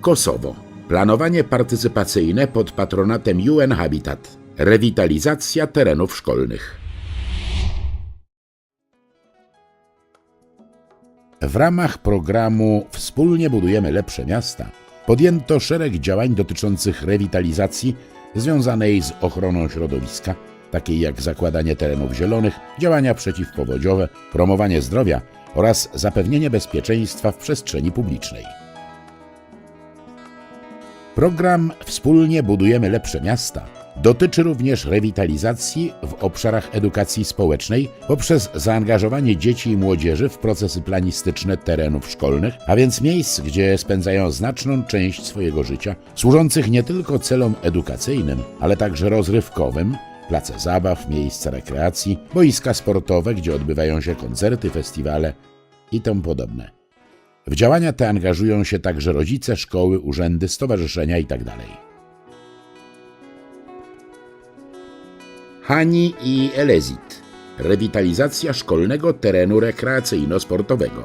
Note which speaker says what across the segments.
Speaker 1: Kosowo. Planowanie partycypacyjne pod patronatem UN Habitat. Rewitalizacja terenów szkolnych. W ramach programu Wspólnie budujemy lepsze miasta podjęto szereg działań dotyczących rewitalizacji związanej z ochroną środowiska, takiej jak zakładanie terenów zielonych, działania przeciwpowodziowe, promowanie zdrowia oraz zapewnienie bezpieczeństwa w przestrzeni publicznej. Program Wspólnie budujemy lepsze miasta dotyczy również rewitalizacji w obszarach edukacji społecznej poprzez zaangażowanie dzieci i młodzieży w procesy planistyczne terenów szkolnych, a więc miejsc, gdzie spędzają znaczną część swojego życia, służących nie tylko celom edukacyjnym, ale także rozrywkowym, place zabaw, miejsca rekreacji, boiska sportowe, gdzie odbywają się koncerty, festiwale i tym podobne. W działania te angażują się także rodzice, szkoły, urzędy, stowarzyszenia itd. Hani i Elezit. Rewitalizacja szkolnego terenu rekreacyjno-sportowego.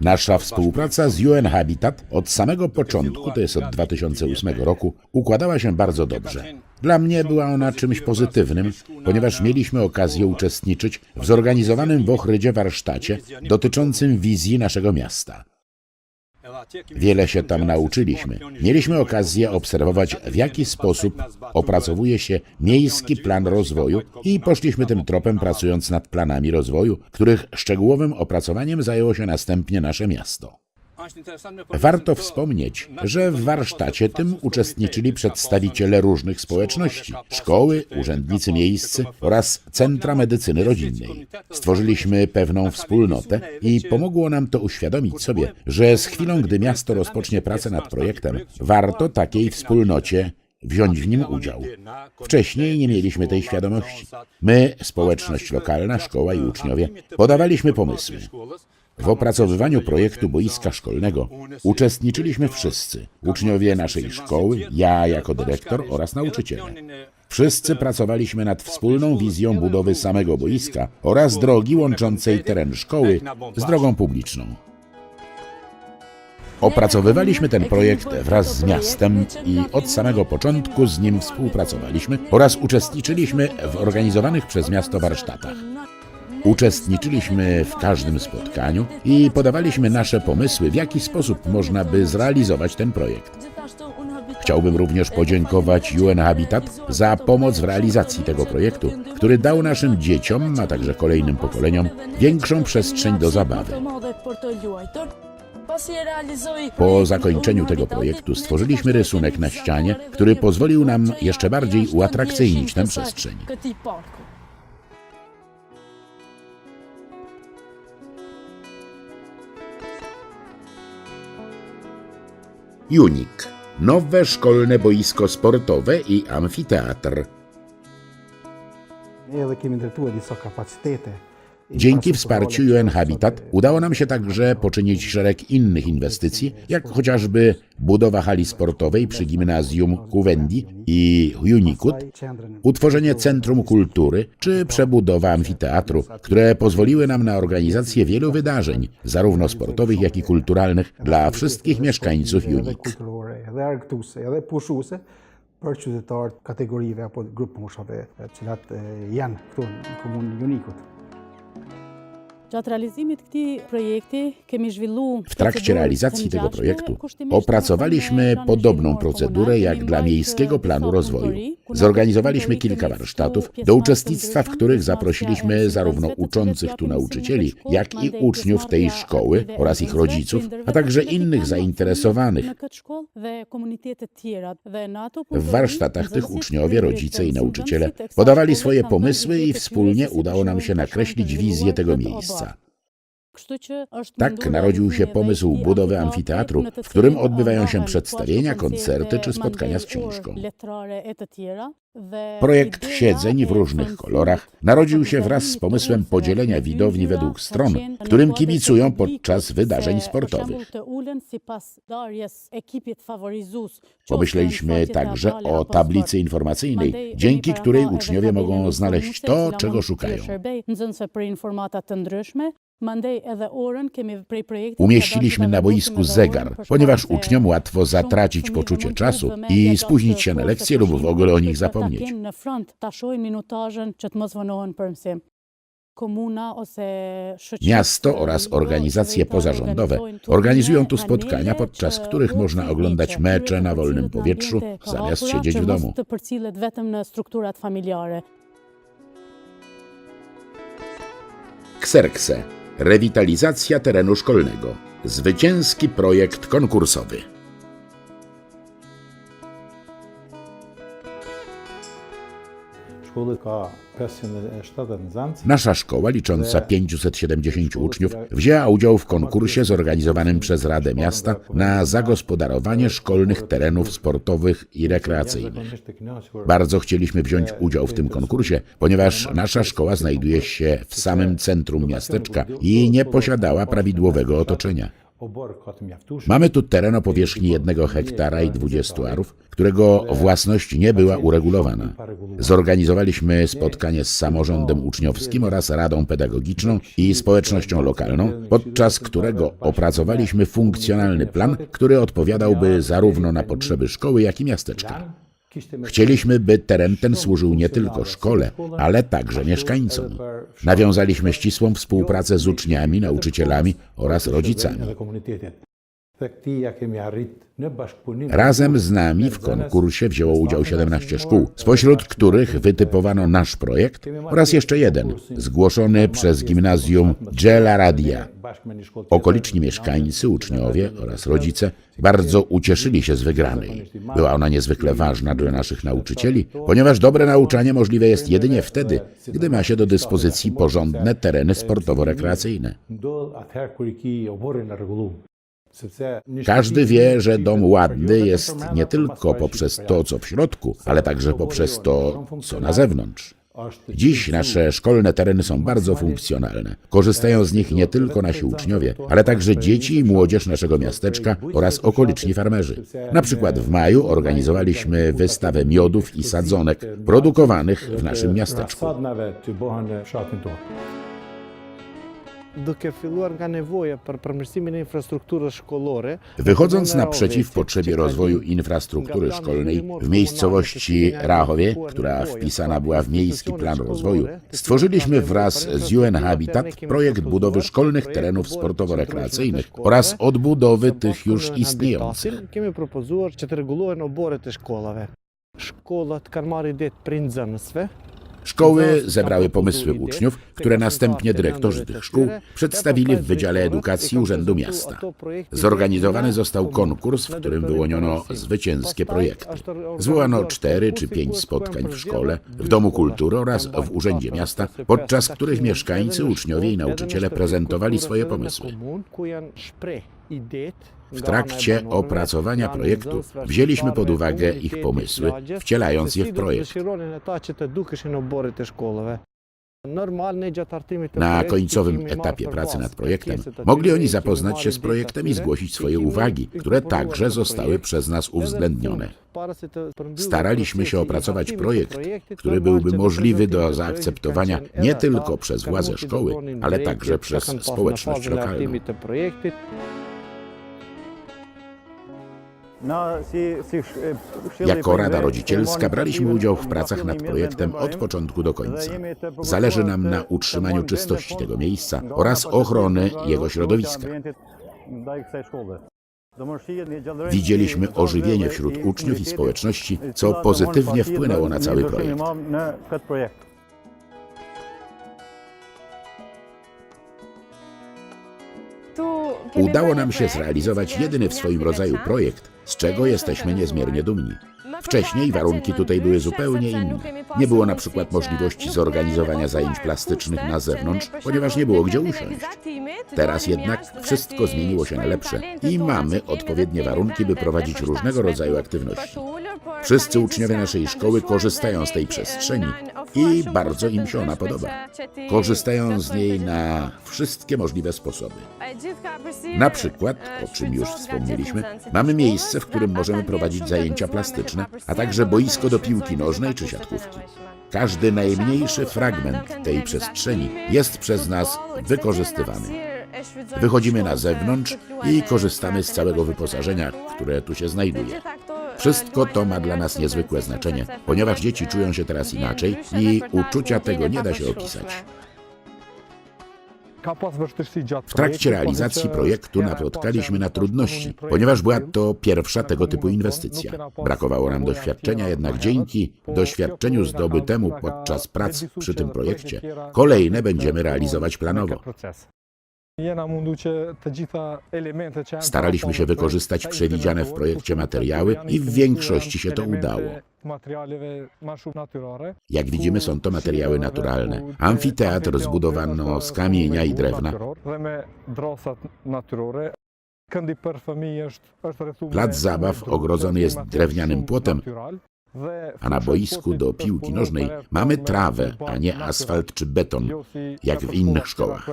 Speaker 1: Nasza współpraca z UN Habitat od samego początku, to jest od 2008 roku, układała się bardzo dobrze. Dla mnie była ona czymś pozytywnym, ponieważ mieliśmy okazję uczestniczyć w zorganizowanym w Ochrydzie warsztacie dotyczącym wizji naszego miasta. Wiele się tam nauczyliśmy. Mieliśmy okazję obserwować, w jaki sposób opracowuje się miejski plan rozwoju i poszliśmy tym tropem, pracując nad planami rozwoju, których szczegółowym opracowaniem zajęło się następnie nasze miasto. Warto wspomnieć, że w warsztacie tym uczestniczyli przedstawiciele różnych społeczności, szkoły, urzędnicy miejscy oraz centra medycyny rodzinnej. Stworzyliśmy pewną wspólnotę i pomogło nam to uświadomić sobie, że z chwilą, gdy miasto rozpocznie pracę nad projektem, warto takiej wspólnocie wziąć w nim udział. Wcześniej nie mieliśmy tej świadomości. My, społeczność lokalna, szkoła i uczniowie, podawaliśmy pomysły. W opracowywaniu projektu boiska szkolnego uczestniczyliśmy wszyscy, uczniowie naszej szkoły, ja jako dyrektor oraz nauczyciele. Wszyscy pracowaliśmy nad wspólną wizją budowy samego boiska oraz drogi łączącej teren szkoły z drogą publiczną. Opracowywaliśmy ten projekt wraz z miastem i od samego początku z nim współpracowaliśmy oraz uczestniczyliśmy w organizowanych przez miasto warsztatach. Uczestniczyliśmy w każdym spotkaniu i podawaliśmy nasze pomysły, w jaki sposób można by zrealizować ten projekt. Chciałbym również podziękować UN Habitat za pomoc w realizacji tego projektu, który dał naszym dzieciom, a także kolejnym pokoleniom większą przestrzeń do zabawy. Po zakończeniu tego projektu stworzyliśmy rysunek na ścianie, który pozwolił nam jeszcze bardziej uatrakcyjnić tę przestrzeń. Unik. Nowe szkolne boisko sportowe i amfiteatr. Dzięki wsparciu UN Habitat udało nam się także poczynić szereg innych inwestycji, jak chociażby budowa hali sportowej przy gimnazjum Kuwendi i Unikut, utworzenie Centrum Kultury czy przebudowa amfiteatru, które pozwoliły nam na organizację wielu wydarzeń, zarówno sportowych, jak i kulturalnych, dla wszystkich mieszkańców Unik.
Speaker 2: Purchase på gruppmorshave til at igjen kommunen Unikut.
Speaker 1: W trakcie realizacji tego projektu opracowaliśmy podobną procedurę jak dla Miejskiego Planu Rozwoju. Zorganizowaliśmy kilka warsztatów, do uczestnictwa w których zaprosiliśmy zarówno uczących tu nauczycieli, jak i uczniów tej szkoły oraz ich rodziców, a także innych zainteresowanych. W warsztatach tych uczniowie, rodzice i nauczyciele podawali swoje pomysły i wspólnie udało nam się nakreślić wizję tego miejsca. Tak narodził się pomysł budowy amfiteatru, w którym odbywają się przedstawienia, koncerty czy spotkania z książką. Projekt siedzeń w różnych kolorach narodził się wraz z pomysłem podzielenia widowni według stron, którym kibicują podczas wydarzeń sportowych. Pomyśleliśmy także o tablicy informacyjnej, dzięki której uczniowie mogą znaleźć to, czego szukają. Umieściliśmy na boisku zegar, ponieważ uczniom łatwo zatracić poczucie czasu i spóźnić się na lekcje lub w ogóle o nich zapomnieć. Miasto oraz organizacje pozarządowe organizują tu spotkania, podczas których można oglądać mecze na wolnym powietrzu, zamiast siedzieć w domu. Kserkse. Rewitalizacja terenu szkolnego. Zwycięski projekt konkursowy. Nasza szkoła, licząca 570 uczniów, wzięła udział w konkursie zorganizowanym przez Radę Miasta na zagospodarowanie szkolnych terenów sportowych i rekreacyjnych. Bardzo chcieliśmy wziąć udział w tym konkursie, ponieważ nasza szkoła znajduje się w samym centrum miasteczka i nie posiadała prawidłowego otoczenia. Mamy tu teren o powierzchni 1 hektara i 20 arów, którego własność nie była uregulowana. Zorganizowaliśmy spotkanie z samorządem uczniowskim oraz Radą Pedagogiczną i społecznością lokalną, podczas którego opracowaliśmy funkcjonalny plan, który odpowiadałby zarówno na potrzeby szkoły, jak i miasteczka. Chcieliśmy, by teren ten służył nie tylko szkole, ale także mieszkańcom. Nawiązaliśmy ścisłą współpracę z uczniami, nauczycielami oraz rodzicami. Razem z nami w konkursie wzięło udział 17 szkół, spośród których wytypowano nasz projekt oraz jeszcze jeden, zgłoszony przez gimnazjum Dżela Radia. Okoliczni mieszkańcy, uczniowie oraz rodzice bardzo ucieszyli się z wygranej. Była ona niezwykle ważna dla naszych nauczycieli, ponieważ dobre nauczanie możliwe jest jedynie wtedy, gdy ma się do dyspozycji porządne tereny sportowo-rekreacyjne. Każdy wie, że dom ładny jest nie tylko poprzez to, co w środku, ale także poprzez to, co na zewnątrz. Dziś nasze szkolne tereny są bardzo funkcjonalne. Korzystają z nich nie tylko nasi uczniowie, ale także dzieci i młodzież naszego miasteczka oraz okoliczni farmerzy. Na przykład w maju organizowaliśmy wystawę miodów i sadzonek produkowanych w naszym miasteczku.
Speaker 3: E
Speaker 1: Wychodząc naprzeciw potrzebie rozwoju infrastruktury szkolnej w miejscowości Rachowie, która wpisana była w miejski plan rozwoju, stworzyliśmy wraz z UN Habitat projekt budowy szkolnych terenów sportowo-rekreacyjnych oraz odbudowy tych już istniejących.
Speaker 3: Kemi propozuar që të rregullohen
Speaker 1: Szkoły zebrały pomysły uczniów, które następnie dyrektorzy tych szkół przedstawili w Wydziale Edukacji Urzędu Miasta. Zorganizowany został konkurs, w którym wyłoniono zwycięskie projekty. Zwołano cztery czy pięć spotkań w szkole, w Domu Kultury oraz w Urzędzie Miasta, podczas których mieszkańcy, uczniowie i nauczyciele prezentowali swoje pomysły. W trakcie opracowania projektu wzięliśmy pod uwagę ich pomysły, wcielając je w projekt. Na końcowym etapie pracy nad projektem mogli oni zapoznać się z projektem i zgłosić swoje uwagi, które także zostały przez nas uwzględnione. Staraliśmy się opracować projekt, który byłby możliwy do zaakceptowania nie tylko przez władze szkoły, ale także przez społeczność lokalną. Jako Rada Rodzicielska braliśmy udział w pracach nad projektem od początku do końca. Zależy nam na utrzymaniu czystości tego miejsca oraz ochrony jego środowiska. Widzieliśmy ożywienie wśród uczniów i społeczności, co pozytywnie wpłynęło na cały projekt. Udało nam się zrealizować jedyny w swoim rodzaju projekt, z czego jesteśmy niezmiernie dumni. Wcześniej warunki tutaj były zupełnie inne. Nie było na przykład możliwości zorganizowania zajęć plastycznych na zewnątrz, ponieważ nie było gdzie usiąść. Teraz jednak wszystko zmieniło się na lepsze i mamy odpowiednie warunki, by prowadzić różnego rodzaju aktywności. Wszyscy uczniowie naszej szkoły korzystają z tej przestrzeni i bardzo im się ona podoba. Korzystają z niej na wszystkie możliwe sposoby. Na przykład, o czym już wspomnieliśmy, mamy miejsce, w którym możemy prowadzić zajęcia plastyczne, a także boisko do piłki nożnej czy siatkówki. Każdy najmniejszy fragment tej przestrzeni jest przez nas wykorzystywany. Wychodzimy na zewnątrz i korzystamy z całego wyposażenia, które tu się znajduje. Wszystko to ma dla nas niezwykłe znaczenie, ponieważ dzieci czują się teraz inaczej i uczucia tego nie da się opisać. W trakcie realizacji projektu napotkaliśmy na trudności, ponieważ była to pierwsza tego typu inwestycja. Brakowało nam doświadczenia, jednak dzięki doświadczeniu zdobytemu podczas prac przy tym projekcie, kolejne będziemy realizować planowo. Staraliśmy się wykorzystać przewidziane w projekcie materiały i w większości się to udało. Jak widzimy, są to materiały naturalne. Amfiteatr zbudowano z kamienia i drewna. Plac zabaw ogrodzony jest drewnianym płotem, a na boisku do piłki nożnej mamy trawę, a nie asfalt czy beton, jak w innych szkołach.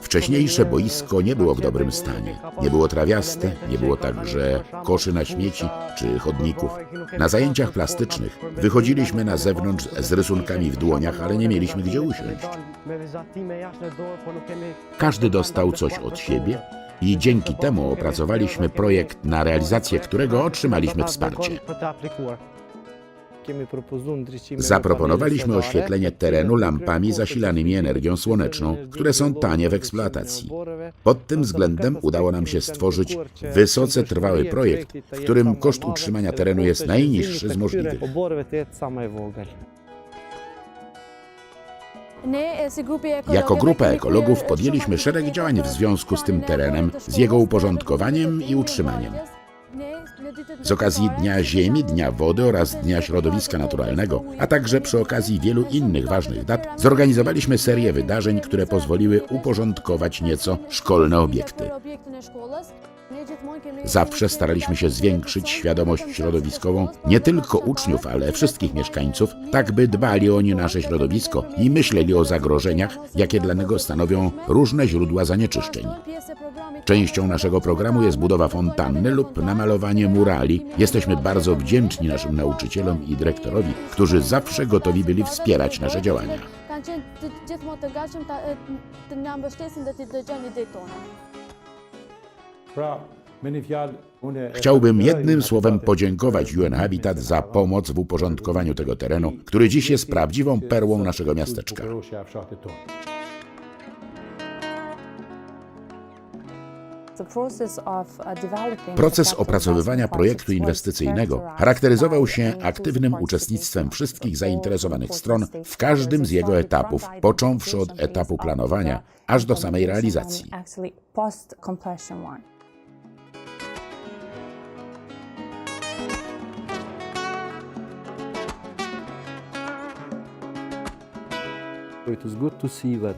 Speaker 1: Wcześniejsze boisko nie było w dobrym stanie. Nie było trawiaste, nie było także koszy na śmieci czy chodników. Na zajęciach plastycznych wychodziliśmy na zewnątrz z rysunkami w dłoniach, ale nie mieliśmy gdzie usiąść. Każdy dostał coś od siebie i dzięki temu opracowaliśmy projekt, na realizację którego otrzymaliśmy wsparcie. Zaproponowaliśmy oświetlenie terenu lampami zasilanymi energią słoneczną, które są tanie w eksploatacji. Pod tym względem udało nam się stworzyć wysoce trwały projekt, w którym koszt utrzymania terenu jest najniższy z możliwych. Jako grupa ekologów podjęliśmy szereg działań w związku z tym terenem, z jego uporządkowaniem i utrzymaniem. Z okazji Dnia Ziemi, Dnia Wody oraz Dnia Środowiska Naturalnego, a także przy okazji wielu innych ważnych dat, zorganizowaliśmy serię wydarzeń, które pozwoliły uporządkować nieco szkolne obiekty. Zawsze staraliśmy się zwiększyć świadomość środowiskową nie tylko uczniów, ale wszystkich mieszkańców, tak by dbali oni o nasze środowisko i myśleli o zagrożeniach, jakie dla niego stanowią różne źródła zanieczyszczeń. Częścią naszego programu jest budowa fontanny lub namalowanie murali. Jesteśmy bardzo wdzięczni naszym nauczycielom i dyrektorowi, którzy zawsze gotowi byli wspierać nasze działania.
Speaker 4: Kanë
Speaker 1: Chciałbym jednym słowem podziękować UN Habitat za pomoc w uporządkowaniu tego terenu, który dziś jest prawdziwą perłą naszego miasteczka. Proces opracowywania projektu inwestycyjnego charakteryzował się aktywnym uczestnictwem wszystkich zainteresowanych stron w każdym z jego etapów, począwszy od etapu planowania aż do samej realizacji.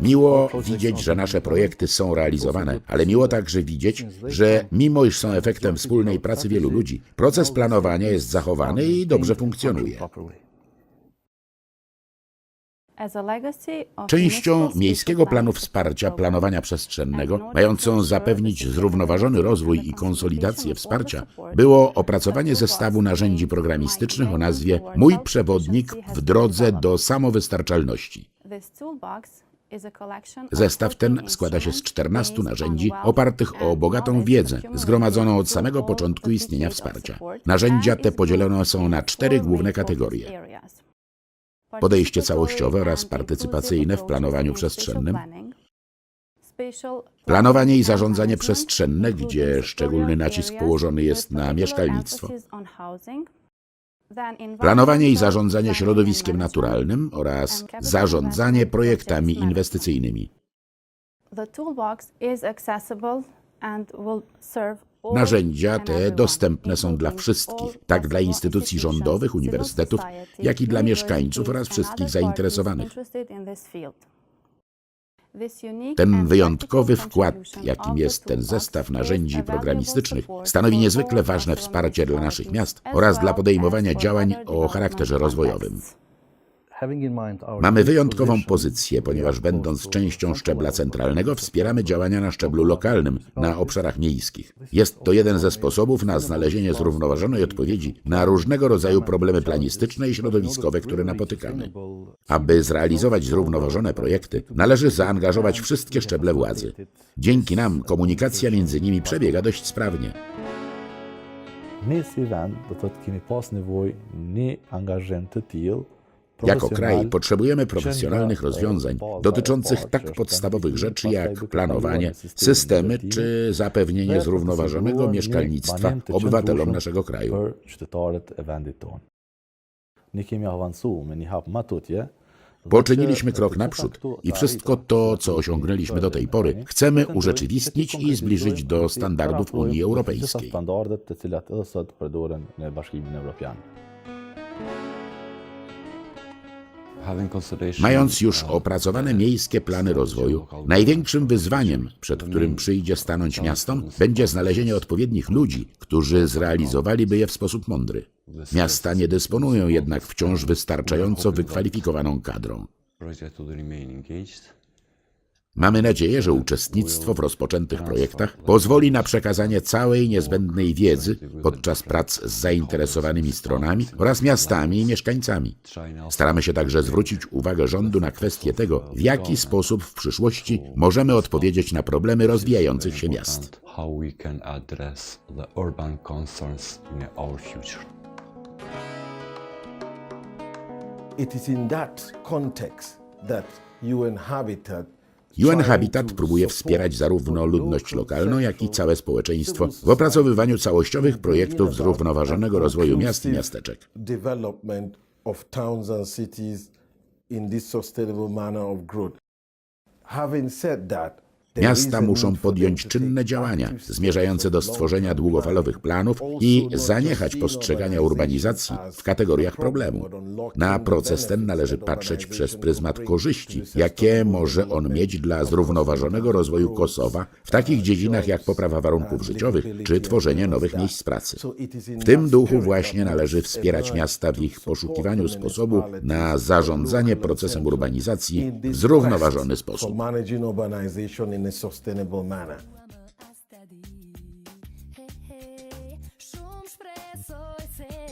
Speaker 1: Miło widzieć, że nasze projekty są realizowane, ale miło także widzieć, że mimo iż są efektem wspólnej pracy wielu ludzi, proces planowania jest zachowany i dobrze funkcjonuje. Częścią miejskiego planu wsparcia planowania przestrzennego, mającą zapewnić zrównoważony rozwój i konsolidację wsparcia, było opracowanie zestawu narzędzi programistycznych o nazwie Mój przewodnik w drodze do samowystarczalności. Zestaw ten składa się z 14 narzędzi opartych o bogatą wiedzę zgromadzoną od samego początku istnienia wsparcia. Narzędzia te podzielone są na cztery główne kategorie. Podejście całościowe oraz partycypacyjne w planowaniu przestrzennym, planowanie i zarządzanie przestrzenne, gdzie szczególny nacisk położony jest na mieszkalnictwo, planowanie i zarządzanie środowiskiem naturalnym oraz zarządzanie projektami inwestycyjnymi. Narzędzia te dostępne są dla wszystkich, tak dla instytucji rządowych, uniwersytetów, jak i dla mieszkańców oraz wszystkich zainteresowanych. Ten wyjątkowy wkład, jakim jest ten zestaw narzędzi programistycznych, stanowi niezwykle ważne wsparcie dla naszych miast oraz dla podejmowania działań o charakterze rozwojowym. Mamy wyjątkową pozycję, ponieważ będąc częścią szczebla centralnego, wspieramy działania na szczeblu lokalnym, na obszarach miejskich. Jest to jeden ze sposobów na znalezienie zrównoważonej odpowiedzi na różnego rodzaju problemy planistyczne i środowiskowe, które napotykamy. Aby zrealizować zrównoważone projekty, należy zaangażować wszystkie szczeble władzy. Dzięki nam komunikacja między nimi przebiega dość sprawnie.
Speaker 5: Mi szívem, tehát ki mi pasznivoj, ni angażenty til,
Speaker 1: Jako kraj potrzebujemy profesjonalnych rozwiązań dotyczących tak podstawowych rzeczy jak planowanie, systemy czy zapewnienie zrównoważonego mieszkalnictwa obywatelom naszego kraju. Poczyniliśmy krok naprzód i wszystko to, co osiągnęliśmy do tej pory, chcemy urzeczywistnić i zbliżyć do standardów Unii Europejskiej. Mając już opracowane miejskie plany rozwoju, największym wyzwaniem, przed którym przyjdzie stanąć miastom, będzie znalezienie odpowiednich ludzi, którzy zrealizowaliby je w sposób mądry. Miasta nie dysponują jednak wciąż wystarczająco wykwalifikowaną kadrą. Mamy nadzieję, że uczestnictwo w rozpoczętych projektach pozwoli na przekazanie całej niezbędnej wiedzy podczas prac z zainteresowanymi stronami oraz miastami i mieszkańcami. Staramy się także zwrócić uwagę rządu na kwestię tego, w jaki sposób w przyszłości możemy odpowiedzieć na problemy rozwijających się miast.
Speaker 6: It is in that context that UN Habitat
Speaker 1: UN Habitat próbuje wspierać zarówno ludność lokalną, jak i całe społeczeństwo w opracowywaniu całościowych projektów zrównoważonego rozwoju miast i miasteczek.
Speaker 6: Having said that,
Speaker 1: Miasta muszą podjąć czynne działania zmierzające do stworzenia długofalowych planów i zaniechać postrzegania urbanizacji w kategoriach problemu. Na proces ten należy patrzeć przez pryzmat korzyści, jakie może on mieć dla zrównoważonego rozwoju Kosowa w takich dziedzinach jak poprawa warunków życiowych czy tworzenie nowych miejsc pracy. W tym duchu właśnie należy wspierać miasta w ich poszukiwaniu sposobu na zarządzanie procesem urbanizacji w zrównoważony sposób.
Speaker 6: In a sustainable manner.
Speaker 7: Shumë shpresoj se